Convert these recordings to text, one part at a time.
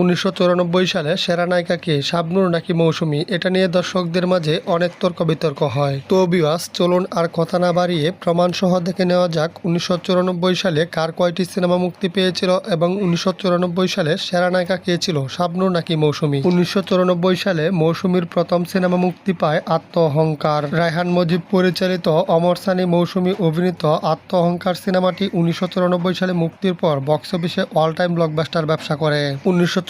উনিশশো চুরানব্বই সালে সেরা নায়িকা কে শাবনূর নাকি মৌসুমী, এটা নিয়ে দর্শকদের মাঝে অনেক তর্ক বিতর্ক হয়। তো বিওয়াস চলুন আর কথা না বাড়িয়ে প্রমাণ সহ দেখে নেওয়া যাক উনিশশো চুরানব্বই সালে কার কয়টি সিনেমা মুক্তি পেয়েছিল এবং উনিশশো চুরানব্বই সালে সেরা নায়িকা কে ছিল, শাবনুর নাকি মৌসুমী? উনিশশো সালে মৌসুমীর প্রথম সিনেমা মুক্তি পায় আত্ম অহংকার রায়হান মজিব পরিচালিত অমর সানি মৌসুমী অভিনীত আত্ম অহংকার সিনেমাটি উনিশশো চুরানব্বই সালে মুক্তির পর বক্স অফিসে অল টাইম ব্লকবাস্টার ব্যবসা করে। উনিশশো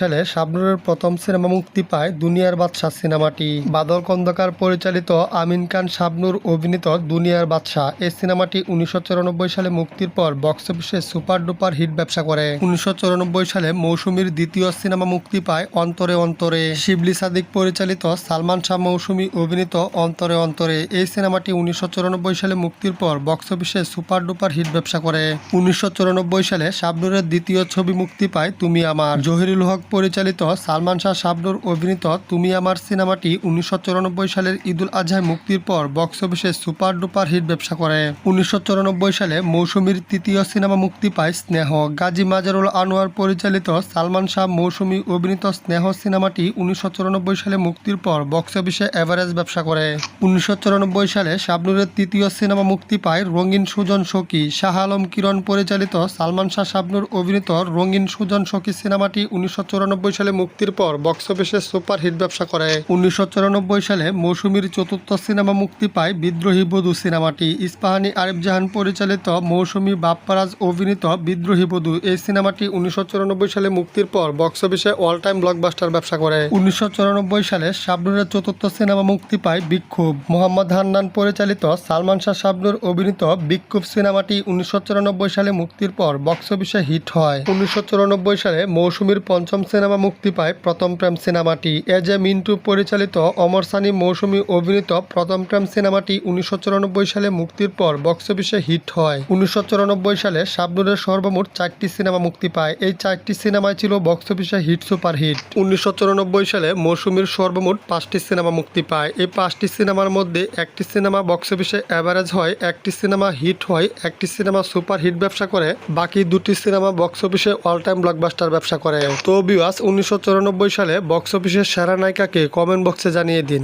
সালে শাবনুরের প্রথম সিনেমা মুক্তি পায় দুনিয়ার বাদশাহ সিনেমাটি। বাদল খন্দকার পরিচালিত আমিন খান শাবনুর অভিনীত দুনিয়ার বাদশাহ এই সিনেমাটি উনিশশো সালে মুক্তির পর বক্স অফিসে সুপার ডুপার হিট ব্যবসা করে। উনিশশো সালে মৌসুমীর দ্বিতীয় সিনেমা মুক্তি পায় অন্তরে অন্তরে। শিবলি সাদিক পরিচালিত সালমান শাহ মৌসুমী অভিনীত অন্তরে অন্তরে। এই সিনেমাটি উনিশশো সালে মুক্তির পর বক্স অফিসে সুপার ডুপার হিট ব্যবসা করে। উনিশশো সালে শাবনুরের দ্বিতীয় ছবি মুক্তি পায় তুমি আমার। জহিরুল হক পরিচালিত সালমান শাহ শাবনুর অভিনীত তুমি আমার সিনেমাটি উনিশশো সালের ঈদুল আজহায় মুক্তির পর বক্স অফিসে সুপার ডুপার হিট ব্যবসা করে। উনিশশো সালে মৌসুমীর তৃতীয় সিনেমা মুক্তি পায় স্নেহ। গাজী মাজারুল আনোয়ার পরিচালিত সালমান শাহ মৌসুমী অভিনীত স্নেহ সিনেমাটি উনিশশো সালে মুক্তির পর বক্স অফিসে এভারেজ ব্যবসা করে। উনিশশো সালে শাবনুরের তৃতীয় সিনেমা মুক্তি পায় রঙিন সুজন সখী। শাহ আলম কিরণ পরিচালিত সালমান শাহ শাবনুর অভিনীত রঙিন সুজন সখী সিনেমাটি উনিশশো সালে মুক্তির পর বক্স অফিসে সুপার হিট ব্যবসা করে। উনিশশো সালে মৌসুমীর চতুর্থ সিনেমা মুক্তি পায় বিদ্রোহী বধূ সিনেমাটি। ইস্পাহানি আরিফ জাহান পরিচালিত মৌসুমী বাপ্পারাজ অভিনীত বিদ্রোহী বধূ এই সিনেমাটি উনিশশো সালে মুক্তির পর বক্স অফিসে অল টাইম ব্লকবাস্টার ব্যবসা করে। উনিশশো সালে শাবনুরের চতুর্থ সিনেমা মুক্তি পায় বিক্ষোভ। মোহাম্মদ হান্নান পরিচালিত সালমান শাহ শাবনুর অভিনীত বিক্ষোভ সিনেমাটি উনিশশো সালে মুক্তির পর বক্স অফিসে হিট হয়। উনিশশো সালে মৌসুমীর পঞ্চম সিনেমা মুক্তি পায় প্রথম প্রেম সিনেমাটি। এ মিন্টু পরিচালিত অমর সানি মৌসুমী অভিনীত প্রথম প্রেম সিনেমাটি উনিশশো সালে মুক্তির পর বক্স অফিসে হিট হয়। উনিশশো সালে শাবনুরের সর্বমোট চারটি সিনেমা মুক্তি পায়। এই চারটি সিনেমায় ছিল বক্স অফিসে হিট সুপার হিট উনিশশো চুরানব্বই সালে মৌসুমীর সর্বমোট পাঁচটি সিনেমা মুক্তি পায়। এই পাঁচটি সিনেমার মধ্যে একটি সিনেমা বক্স অফিসে অ্যাভারেজ হয়, একটি সিনেমা হিট হয়, একটি সিনেমা সুপার হিট ব্যবসা করে। বাকি দুটি সিনেমা বক্স অফিসে অল টাইম ব্লকবাস্টার ব্যবসা করে। তো বিওয়াস উনিশশো সালে বক্স অফিসের সেরা নায়িকাকে কমেন্ট বক্সে জানিয়ে দিন।